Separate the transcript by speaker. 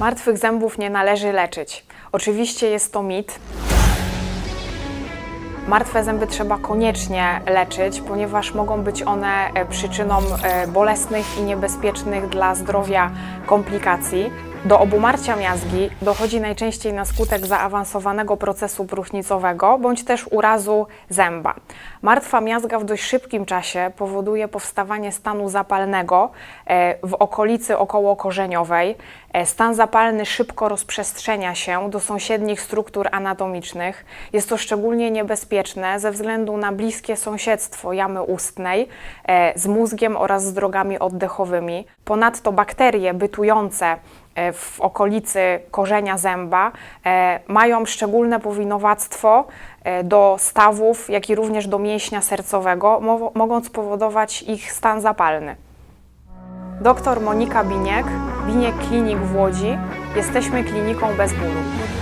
Speaker 1: Martwych zębów nie należy leczyć. Oczywiście jest to mit. Martwe zęby trzeba koniecznie leczyć, ponieważ mogą być one e, przyczyną e, bolesnych i niebezpiecznych dla zdrowia komplikacji. Do obumarcia miazgi dochodzi najczęściej na skutek zaawansowanego procesu próchnicowego bądź też urazu zęba. Martwa miazga w dość szybkim czasie powoduje powstawanie stanu zapalnego e, w okolicy okołokorzeniowej. E, Stan zapalny szybko rozprzestrzenia się do sąsiednich struktur anatomicznych. Jest to szczególnie niebezpieczne ze względu na bliskie sąsiedztwo jamy ustnej e, z mózgiem oraz z drogami oddechowymi. Ponadto bakterie bytujące w okolicy korzenia zęba e, mają szczególne powinowactwo e, do stawów, jak i również do mięśnia sercowego, mo- mogąc spowodować ich stan zapalny. Doktor Monika Biniek, Biniek Klinik w Łodzi. Jesteśmy kliniką bez bólu.